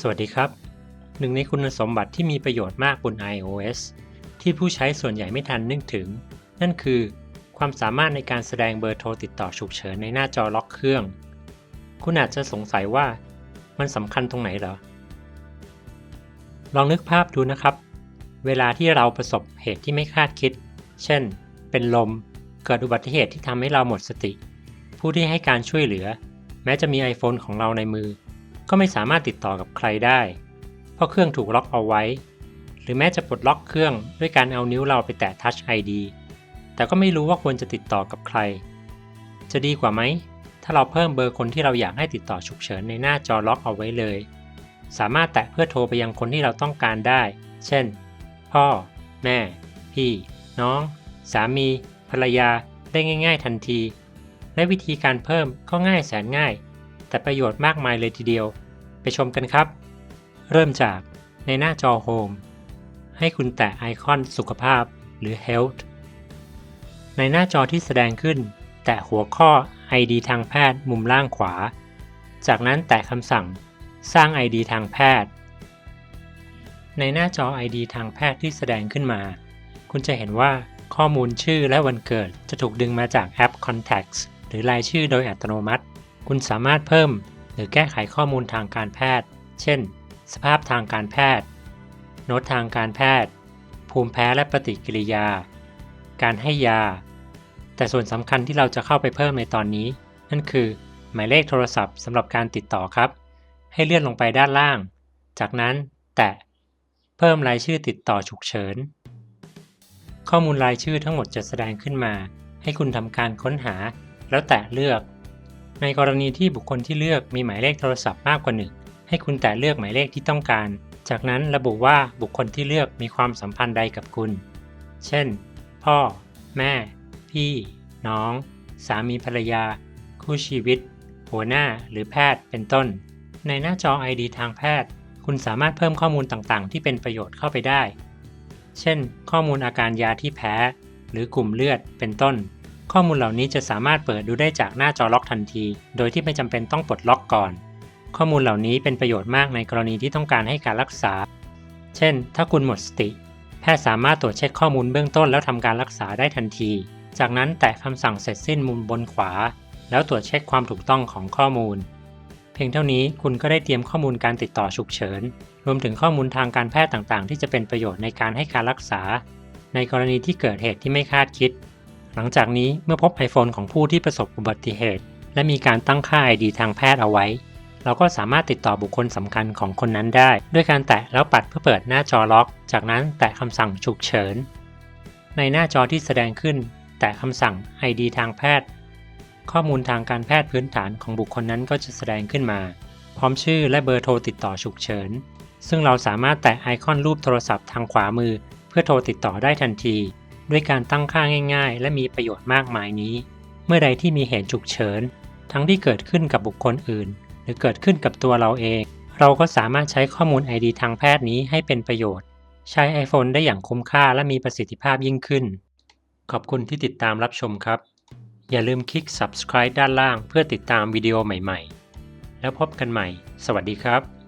สวัสดีครับ หนึ่งในคุณสมบัติที่มีประโยชน์มากบน iOS ที่ผู้ใช้ส่วนใหญ่ไม่ทันนึกถึง นั่นคือ ความสามารถในการแสดงเบอร์โทรติดต่อฉุกเฉินในหน้าจอล็อกเครื่อง คุณอาจจะสงสัยว่ามันสำคัญตรงไหนเหรอ ลองนึกภาพดูนะครับ เวลาที่เราประสบเหตุที่ไม่คาดคิด เช่น เป็นลม เกิดอุบัติเหตุที่ทำให้เราหมดสติ ผู้ที่ให้การช่วยเหลือ แม้จะมี iPhone ของเราในมือ ก็ไม่สามารถติดต่อกับใครได้ เพราะเครื่องถูกล็อกเอาไว้ หรือแม้จะปลดล็อกเครื่องด้วยการเอานิ้วเราไปแตะ Touch ID แต่ก็ไม่รู้ว่าควรจะติดต่อกับใคร จะดีกว่าไหม ถ้าเราเพิ่มเบอร์คนที่เราอยากให้ติดต่อฉุกเฉินในหน้าจอล็อกเอาไว้เลย สามารถแตะเพื่อโทรไปยังคนที่เราต้องการได้ เช่น พ่อ แม่ พี่ น้อง สามี ภรรยา ได้ง่าย ๆ ทันที และวิธีการเพิ่มก็ง่ายแสนง่าย แต่ประโยชน์มากมายเลยทีเดียว ไปชมกันครับ เริ่มจากในหน้าจอ Home ให้คุณแตะไอคอนสุขภาพหรือ Health ในหน้าจอที่แสดงขึ้น แตะหัวข้อ ID ทางแพทย์มุมล่างขวา จากนั้นแตะคำสั่ง สร้าง ID ทางแพทย์ ในหน้าจอ ID ทางแพทย์ที่แสดงขึ้นมา คุณจะเห็นว่าข้อมูลชื่อและวันเกิดจะถูกดึงมาจากแอป Contacts หรือรายชื่อโดยอัตโนมัติ คุณสามารถเพิ่มหรือแก้ไขข้อมูลทางการแพทย์ เช่น สภาพทางการแพทย์ โน้ตทางการแพทย์ ภูมิแพ้และปฏิกิริยา การให้ยา แต่ส่วนสำคัญที่เราจะเข้าไปเพิ่มในตอนนี้ นั่นคือ หมายเลขโทรศัพท์สำหรับการติดต่อครับ ให้เลื่อนลงไปด้านล่าง จากนั้นแตะ เพิ่มรายชื่อติดต่อฉุกเฉิน ข้อมูลรายชื่อทั้งหมดจะแสดงขึ้นมา ให้คุณทำการค้นหา แล้วแตะเลือก ในกรณีที่บุคคลที่เลือกมีหมายเลขโทรศัพท์มากกว่าหนึ่งให้คุณแตะเลือกหมายเลขที่ต้องการ จากนั้นระบุว่าบุคคลที่เลือกมีความสัมพันธ์ใดกับคุณ เช่น พ่อ แม่ พี่ น้อง สามีภรรยา คู่ชีวิต หัวหน้าหรือแพทย์เป็นต้น ในหน้าจอ ID ทางแพทย์ คุณสามารถเพิ่มข้อมูลต่างๆ ที่เป็นประโยชน์เข้าไปได้ เช่น ข้อมูลอาการยาที่แพ้ หรือกลุ่มเลือดเป็นต้น ข้อมูลเหล่านี้จะสามารถเปิดดูได้จากหน้าจอล็อกทันที โดยที่ไม่จำเป็นต้องปลดล็อกก่อน ข้อมูลเหล่านี้เป็นประโยชน์มากในกรณีที่ต้องการให้การรักษา เช่น ถ้าคุณหมดสติ แพทย์สามารถตรวจเช็คข้อมูลเบื้องต้นแล้วทำการรักษาได้ทันที จากนั้นแตะคำสั่งเสร็จสิ้นมุมบนขวา แล้วตรวจเช็คความถูกต้องของข้อมูล เพียงเท่านี้คุณก็ได้เตรียมข้อมูลการติดต่อฉุกเฉิน รวมถึงข้อมูลทางการแพทย์ต่างๆ ที่จะเป็นประโยชน์ในการให้การรักษา ในกรณีที่เกิดเหตุที่ไม่คาดคิด หลังจากนี้เมื่อพบ iPhone ของผู้ที่ประสบอุบัติเหตุ และมีการตั้งค่า ID ทางแพทย์เอาไว้ เราก็สามารถติดต่อบุคคลสำคัญของคนนั้นได้ ด้วยการแตะแล้วปัดเพื่อเปิดหน้าจอล็อก จากนั้นแตะคำสั่งฉุกเฉิน ในหน้าจอที่แสดงขึ้น แตะคำสั่ง ID ทางแพทย์ ข้อมูลทางการแพทย์พื้นฐานของบุคคลนั้นก็จะแสดงขึ้นมา พร้อมชื่อและเบอร์โทรติดต่อฉุกเฉิน ซึ่งเราสามารถแตะไอคอนรูปโทรศัพท์ทางขวามือ เพื่อโทรติดต่อได้ทันที ด้วยการตั้งค่าง่าย ๆ และมีประโยชน์มากมายนี้ เมื่อใดที่มีเหตุฉุกเฉิน ทั้งที่เกิดขึ้นกับบุคคลอื่น หรือเกิดขึ้นกับตัวเราเอง เราก็สามารถใช้ข้อมูล ID ทางแพทย์นี้ให้เป็นประโยชน์ ใช้ iPhone ได้อย่างคุ้มค่าและมีประสิทธิภาพยิ่งขึ้น ขอบคุณที่ติดตามรับชมครับ อย่าลืมคลิก subscribe ด้านล่างเพื่อติดตามวิดีโอใหม่ ๆ แล้วพบกันใหม่ สวัสดีครับ